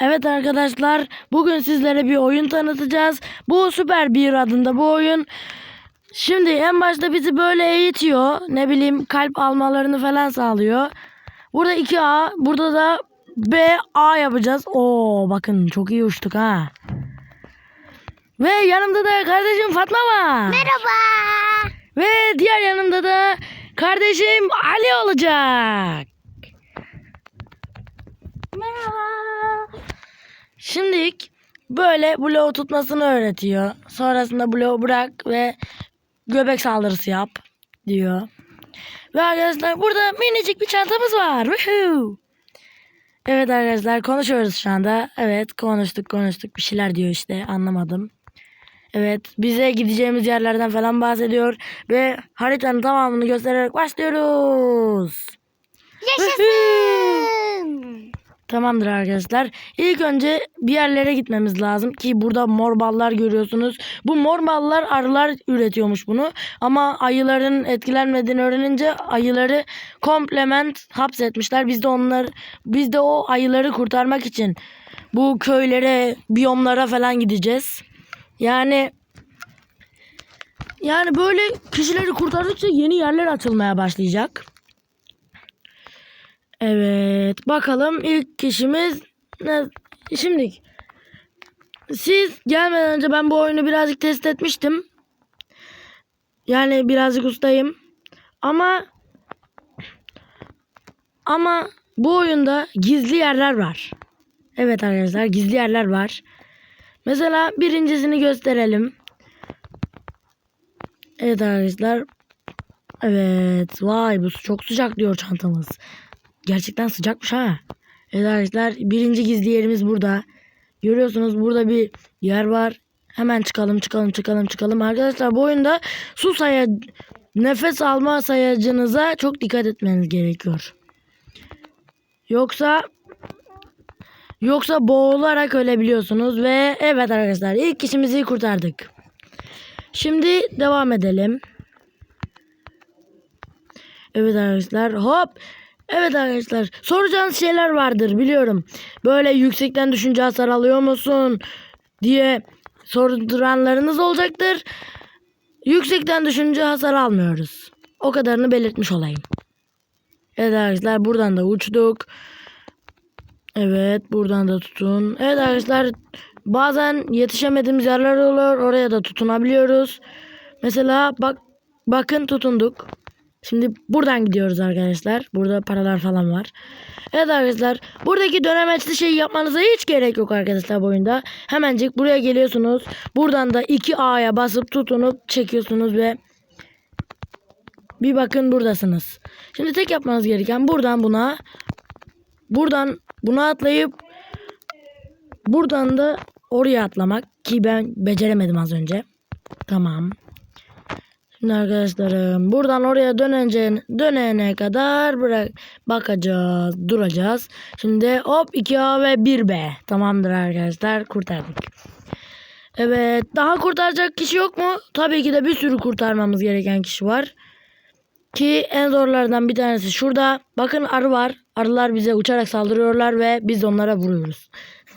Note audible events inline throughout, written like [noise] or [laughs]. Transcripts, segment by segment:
Evet arkadaşlar bugün sizlere bir oyun tanıtacağız. Bu Süper Bir adında bu oyun. Şimdi en başta bizi böyle eğitiyor. Ne bileyim kalp almalarını falan sağlıyor. Burada 2A burada da B A yapacağız. Oo bakın çok iyi uçtuk ha. Ve yanımda da kardeşim Fatma var. Merhaba. Ve diğer yanımda da kardeşim Ali olacak. Merhaba. Şimdilik böyle bloğu tutmasını öğretiyor. Sonrasında bloğu bırak ve göbek saldırısı yap diyor. Ve arkadaşlar burada minicik bir çantamız var. Woohoo! Evet arkadaşlar konuşuyoruz şu anda. Evet konuştuk konuştuk bir şeyler diyor işte anlamadım. Evet bize gideceğimiz yerlerden falan bahsediyor. Ve haritanın tamamını göstererek başlıyoruz. Yaşasın. Tamamdır arkadaşlar. İlk önce bir yerlere gitmemiz lazım ki burada mor ballar görüyorsunuz. Bu mor ballar arılar üretiyormuş bunu. Ama ayıların etkilenmediğini öğrenince ayıları komplement hapsetmişler. Biz de onlar biz de o ayıları kurtarmak için bu köylere, biyomlara falan gideceğiz. Yani yani böyle kişileri kurtardıkça yeni yerler açılmaya başlayacak. Evet. Bakalım ilk kişimiz ne? Şimdi siz gelmeden önce ben bu oyunu birazcık test etmiştim. Yani birazcık ustayım. Ama ama bu oyunda gizli yerler var. Evet arkadaşlar gizli yerler var. Mesela birincisini gösterelim. Evet arkadaşlar. Evet. Vay bu çok sıcak diyor çantamız. Gerçekten sıcakmış ha. Evet arkadaşlar birinci gizli yerimiz burada. Görüyorsunuz burada bir yer var. Hemen çıkalım çıkalım çıkalım çıkalım. Arkadaşlar bu oyunda su saya nefes alma sayacınıza çok dikkat etmeniz gerekiyor. Yoksa yoksa boğularak ölebiliyorsunuz ve evet arkadaşlar ilk kişimizi kurtardık. Şimdi devam edelim. Evet arkadaşlar hop Evet arkadaşlar soracağınız şeyler vardır biliyorum. Böyle yüksekten düşünce hasar alıyor musun diye sorduranlarınız olacaktır. Yüksekten düşünce hasar almıyoruz. O kadarını belirtmiş olayım. Evet arkadaşlar buradan da uçtuk. Evet buradan da tutun. Evet arkadaşlar bazen yetişemediğimiz yerler oluyor. Oraya da tutunabiliyoruz. Mesela bak bakın tutunduk. Şimdi buradan gidiyoruz arkadaşlar. Burada paralar falan var. Evet arkadaşlar. Buradaki dönemeçli şeyi yapmanıza hiç gerek yok arkadaşlar bu oyunda. Hemencik buraya geliyorsunuz. Buradan da 2A'ya basıp tutunup çekiyorsunuz ve bir bakın buradasınız. Şimdi tek yapmanız gereken buradan buna buradan buna atlayıp buradan da oraya atlamak ki ben beceremedim az önce. Tamam. Şimdi arkadaşlarım buradan oraya dönence, dönene kadar bırak bakacağız, duracağız. Şimdi hop 2A ve 1B. Tamamdır arkadaşlar kurtardık. Evet daha kurtaracak kişi yok mu? Tabii ki de bir sürü kurtarmamız gereken kişi var. Ki en zorlardan bir tanesi şurada. Bakın arı var. Arılar bize uçarak saldırıyorlar ve biz onlara vuruyoruz. [laughs]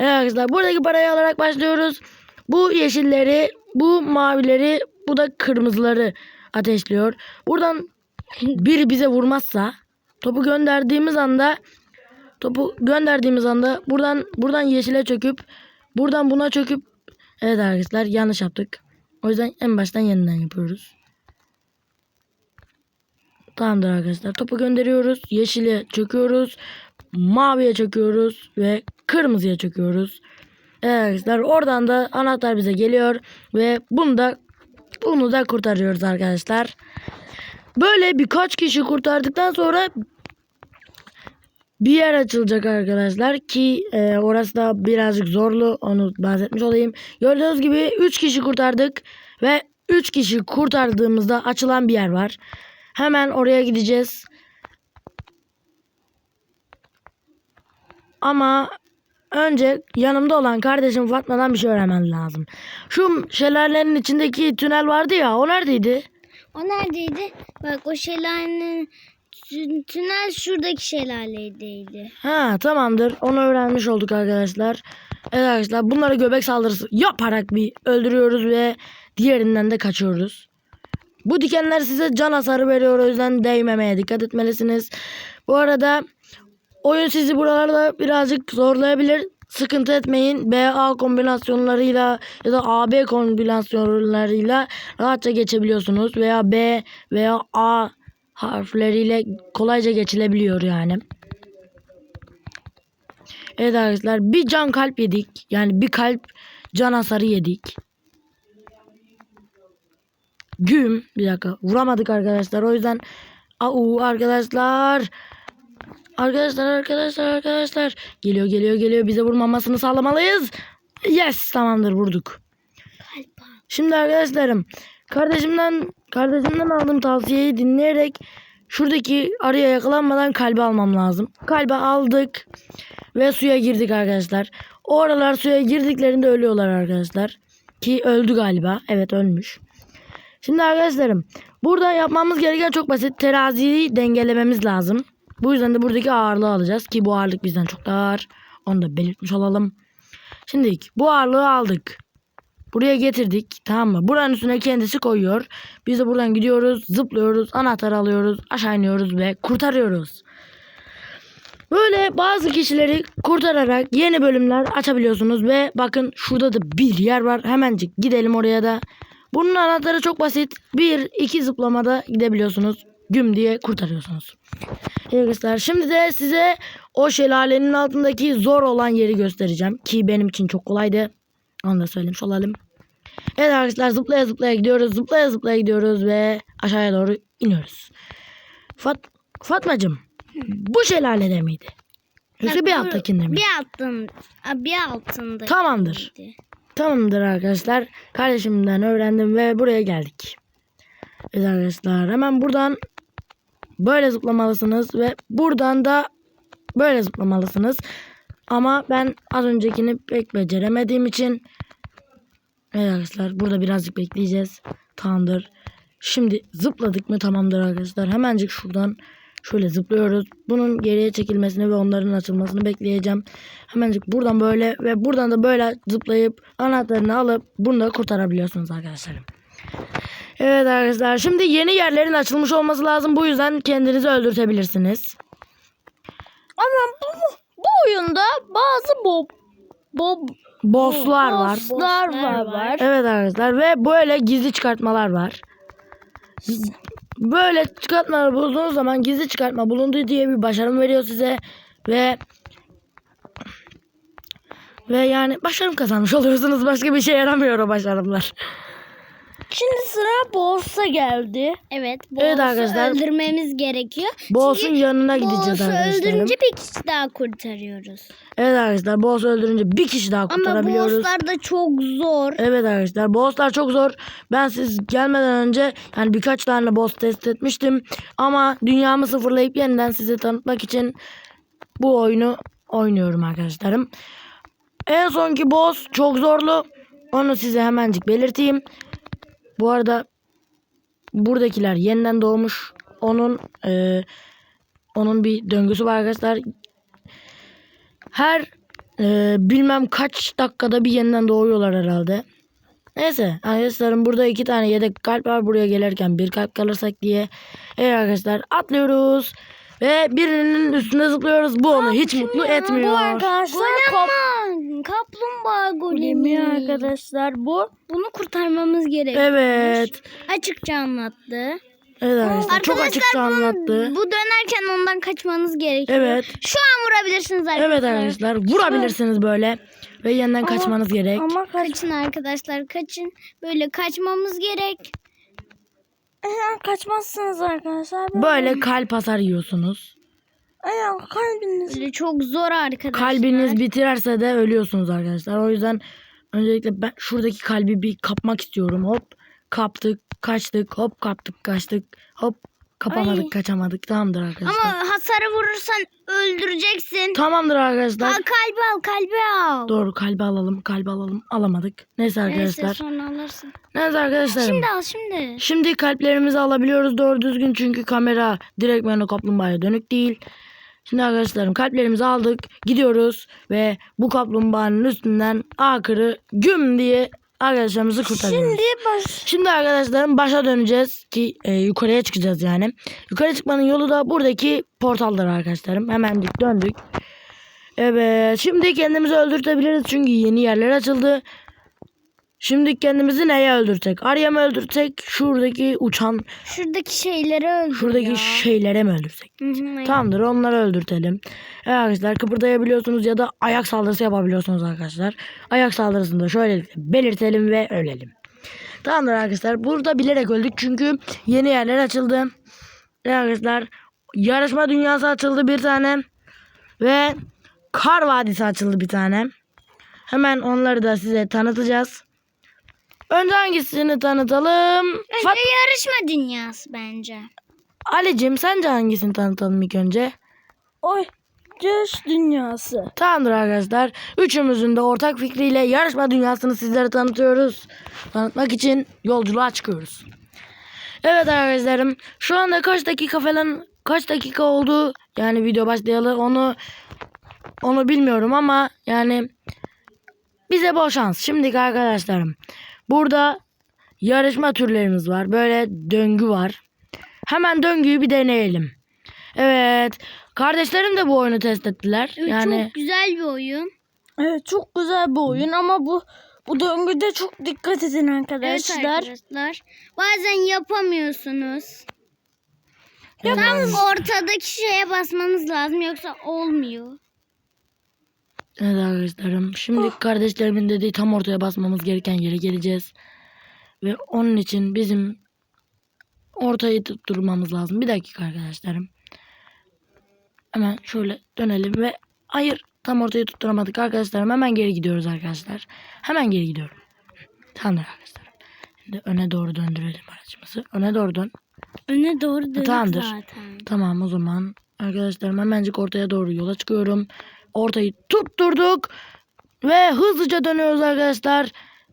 evet arkadaşlar buradaki parayı alarak başlıyoruz. Bu yeşilleri, bu mavileri, bu da kırmızıları ateşliyor. Buradan biri bize vurmazsa topu gönderdiğimiz anda topu gönderdiğimiz anda buradan buradan yeşile çöküp buradan buna çöküp evet arkadaşlar yanlış yaptık. O yüzden en baştan yeniden yapıyoruz. Tamamdır arkadaşlar. Topu gönderiyoruz. Yeşile çöküyoruz. Maviye çöküyoruz ve kırmızıya çöküyoruz. Evet arkadaşlar oradan da anahtar bize geliyor ve bunu da bunu da kurtarıyoruz arkadaşlar. Böyle birkaç kişi kurtardıktan sonra bir yer açılacak arkadaşlar ki e, orası da birazcık zorlu onu bahsetmiş olayım. Gördüğünüz gibi 3 kişi kurtardık ve 3 kişi kurtardığımızda açılan bir yer var. Hemen oraya gideceğiz. Ama önce yanımda olan kardeşim Fatma'dan bir şey öğrenmem lazım. Şu şelalenin içindeki tünel vardı ya o neredeydi? O neredeydi? Bak o şelalenin Tün- Tünel şuradaki şelaledeydi. Ha tamamdır. Onu öğrenmiş olduk arkadaşlar. Evet arkadaşlar bunları göbek saldırısı yaparak bir öldürüyoruz ve diğerinden de kaçıyoruz. Bu dikenler size can hasarı veriyor o yüzden değmemeye dikkat etmelisiniz. Bu arada oyun sizi buralarda birazcık zorlayabilir. Sıkıntı etmeyin. BA kombinasyonlarıyla ya da AB kombinasyonlarıyla rahatça geçebiliyorsunuz. Veya B veya A harfleriyle kolayca geçilebiliyor yani. Evet arkadaşlar bir can kalp yedik. Yani bir kalp can hasarı yedik. Güm. Bir dakika vuramadık arkadaşlar. O yüzden au arkadaşlar. Arkadaşlar arkadaşlar arkadaşlar. Geliyor geliyor geliyor. Bize vurmamasını sağlamalıyız. Yes tamamdır vurduk. Şimdi arkadaşlarım kardeşimden kardeşimden aldığım tavsiyeyi dinleyerek şuradaki arıya yakalanmadan kalbi almam lazım. Kalbi aldık ve suya girdik arkadaşlar. O aralar suya girdiklerinde ölüyorlar arkadaşlar. Ki öldü galiba. Evet ölmüş. Şimdi arkadaşlarım burada yapmamız gereken çok basit. Teraziyi dengelememiz lazım. Bu yüzden de buradaki ağırlığı alacağız ki bu ağırlık bizden çok ağır. Onu da belirtmiş olalım. Şimdi bu ağırlığı aldık. Buraya getirdik tamam mı? Buranın üstüne kendisi koyuyor. Biz de buradan gidiyoruz, zıplıyoruz, anahtar alıyoruz, aşağı iniyoruz ve kurtarıyoruz. Böyle bazı kişileri kurtararak yeni bölümler açabiliyorsunuz ve bakın şurada da bir yer var. Hemencik gidelim oraya da. Bunun anahtarı çok basit. Bir, iki zıplamada gidebiliyorsunuz. Güm diye kurtarıyorsunuz. Evet arkadaşlar şimdi de size o şelalenin altındaki zor olan yeri göstereceğim. Ki benim için çok kolaydı. Onu da söylemiş olalım. Evet arkadaşlar zıplaya zıplaya gidiyoruz. Zıplaya zıplaya gidiyoruz ve aşağıya doğru iniyoruz. Fat Fatmacığım bu şelalede miydi? Yoksa bir alttakinde mi? Bir altın, bir altında. Tamamdır. Tamamdır arkadaşlar. Kardeşimden öğrendim ve buraya geldik. Evet arkadaşlar hemen buradan böyle zıplamalısınız ve buradan da böyle zıplamalısınız. Ama ben az öncekini pek beceremediğim için Evet arkadaşlar burada birazcık bekleyeceğiz. Tamamdır. Şimdi zıpladık mı tamamdır arkadaşlar. Hemencik şuradan şöyle zıplıyoruz. Bunun geriye çekilmesini ve onların açılmasını bekleyeceğim. Hemencik buradan böyle ve buradan da böyle zıplayıp anahtarını alıp bunu da kurtarabiliyorsunuz arkadaşlarım. Evet arkadaşlar şimdi yeni yerlerin açılmış olması lazım. Bu yüzden kendinizi öldürtebilirsiniz. Ama bu, bu oyunda bazı bob bob Bosslar var. bosslar var. var. Evet arkadaşlar ve böyle gizli çıkartmalar var. Böyle çıkartmalar bulduğunuz zaman gizli çıkartma bulundu diye bir başarım veriyor size ve ve yani başarım kazanmış [laughs] oluyorsunuz. Başka bir şey yaramıyor o başarımlar. Şimdi sıra boss'a geldi. Evet, boss'u Evet arkadaşlar. öldürmemiz gerekiyor. Boss'un yanına gideceğiz Boss'u arkadaşlarım. öldürünce bir kişi daha kurtarıyoruz. Evet arkadaşlar boss öldürünce bir kişi daha Ama kurtarabiliyoruz. boss'lar da çok zor. Evet arkadaşlar bosslar çok zor. Ben siz gelmeden önce yani birkaç tane boss test etmiştim. Ama dünyamı sıfırlayıp yeniden size tanıtmak için bu oyunu oynuyorum arkadaşlarım. En sonki boss çok zorlu. Onu size hemencik belirteyim. Bu arada buradakiler yeniden doğmuş. Onun e, onun bir döngüsü var arkadaşlar. Her e, bilmem kaç dakikada bir yeniden doğuyorlar herhalde. Neyse arkadaşlarım burada iki tane yedek kalp var. Buraya gelirken bir kalp kalırsak diye. Evet arkadaşlar atlıyoruz. Ve birinin üstüne zıplıyoruz. Bu onu hiç mutlu etmiyor. Bu arkadaşlar kap kaplumbağa golemi arkadaşlar bu. Bunu kurtarmamız gerekiyor. Evet. Açıkça anlattı. Evet arkadaşlar çok açıkça anlattı. Bu dönerken ondan kaçmanız gerekiyor. Evet. Şu an vurabilirsiniz arkadaşlar. Evet arkadaşlar vurabilirsiniz böyle. Ve yeniden kaçmanız gerek. Ama kaçın arkadaşlar kaçın. Böyle kaçmamız gerek. Eğer kaçmazsınız arkadaşlar. Böyle kalp hasar yiyorsunuz. Eğer kalbiniz Böyle çok zor arkadaşlar. Kalbiniz bitirerse de ölüyorsunuz arkadaşlar. O yüzden öncelikle ben şuradaki kalbi bir kapmak istiyorum. Hop kaptık kaçtık hop kaptık kaçtık hop Kapamadık Ay. kaçamadık. Tamamdır arkadaşlar. Ama hasarı vurursan öldüreceksin. Tamamdır arkadaşlar. Al kalbi al kalbi al. Doğru kalbi alalım kalbi alalım. Alamadık. Neyse Neyse arkadaşlar. sonra alırsın. Neyse arkadaşlarım. Şimdi al şimdi. Şimdi kalplerimizi alabiliyoruz doğru düzgün çünkü kamera direktmen o kaplumbağaya dönük değil. Şimdi arkadaşlarım kalplerimizi aldık gidiyoruz ve bu kaplumbağanın üstünden akırı güm diye arkadaşlarımızı kurtarıyoruz. Şimdi baş. Şimdi arkadaşlarım başa döneceğiz ki e, yukarıya çıkacağız yani. Yukarı çıkmanın yolu da buradaki portallar arkadaşlarım. Hemen döndük. Evet şimdi kendimizi öldürtebiliriz çünkü yeni yerler açıldı. Şimdi kendimizi neye öldürsek? Arya mı öldürsek? Şuradaki uçan, Şuradaki şeyleri öldür şuradaki ya. şeylere mi öldürsek? Hı hı, Tamamdır onları öldürtelim. Evet arkadaşlar kıpırdayabiliyorsunuz ya da ayak saldırısı yapabiliyorsunuz arkadaşlar. Ayak saldırısını da şöyle belirtelim ve ölelim. Tamamdır arkadaşlar. Burada bilerek öldük çünkü yeni yerler açıldı. Evet arkadaşlar yarışma dünyası açıldı bir tane. Ve kar vadisi açıldı bir tane. Hemen onları da size tanıtacağız. Önce hangisini tanıtalım? Önce Fat yarışma dünyası bence. Ali'cim sence hangisini tanıtalım ilk önce? Oy. Yarış dünyası. Tamamdır arkadaşlar. Üçümüzün de ortak fikriyle yarışma dünyasını sizlere tanıtıyoruz. Tanıtmak için yolculuğa çıkıyoruz. Evet arkadaşlarım. Şu anda kaç dakika falan kaç dakika oldu? Yani video başlayalı onu onu bilmiyorum ama yani bize bol şans. Şimdiki arkadaşlarım. Burada yarışma türlerimiz var. Böyle döngü var. Hemen döngüyü bir deneyelim. Evet. Kardeşlerim de bu oyunu test ettiler. Yani Çok güzel bir oyun. Evet çok güzel bir oyun ama bu bu döngüde çok dikkat edin Evet arkadaşlar. arkadaşlar. Bazen yapamıyorsunuz. Evet. Tam ortadaki şeye basmanız lazım yoksa olmuyor. Evet arkadaşlarım. Şimdi kardeşlerimin dediği tam ortaya basmamız gereken yere geleceğiz. Ve onun için bizim ortayı tutturmamız lazım. Bir dakika arkadaşlarım. Hemen şöyle dönelim ve hayır tam ortayı tutturamadık arkadaşlarım. Hemen geri gidiyoruz arkadaşlar. Hemen geri gidiyorum. Tamamdır arkadaşlar. Şimdi öne doğru döndürelim aracımızı. Öne doğru dön. Öne doğru dönük Tamamdır. zaten. Tamam o zaman arkadaşlarım hemencik ortaya doğru yola çıkıyorum. Ortayı tutturduk ve hızlıca dönüyoruz arkadaşlar.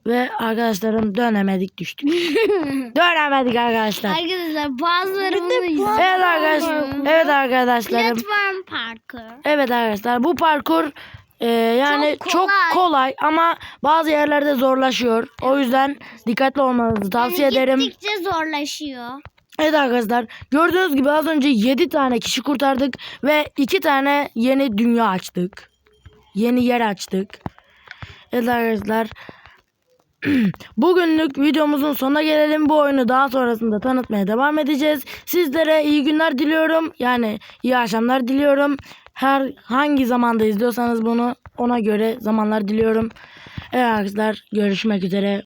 Ve arkadaşlarım dönemedik düştük. [laughs] dönemedik arkadaşlar. Arkadaşlar bazıları bunu izliyor. Evet arkadaşlar. Evet arkadaşlarım. Platform parkur. Evet arkadaşlar bu parkur e, yani Çok çok kolay. kolay. ama bazı yerlerde zorlaşıyor. O yüzden dikkatli olmanızı tavsiye Yani ederim. Gittikçe zorlaşıyor. Evet arkadaşlar gördüğünüz gibi az önce 7 tane kişi kurtardık ve 2 tane yeni dünya açtık. Yeni yer açtık. Evet arkadaşlar [clears throat] bugünlük videomuzun sonuna gelelim. Bu oyunu daha sonrasında tanıtmaya devam edeceğiz. Sizlere iyi günler diliyorum. Yani iyi akşamlar diliyorum. Her hangi zamanda izliyorsanız bunu ona göre zamanlar diliyorum. Evet arkadaşlar görüşmek üzere.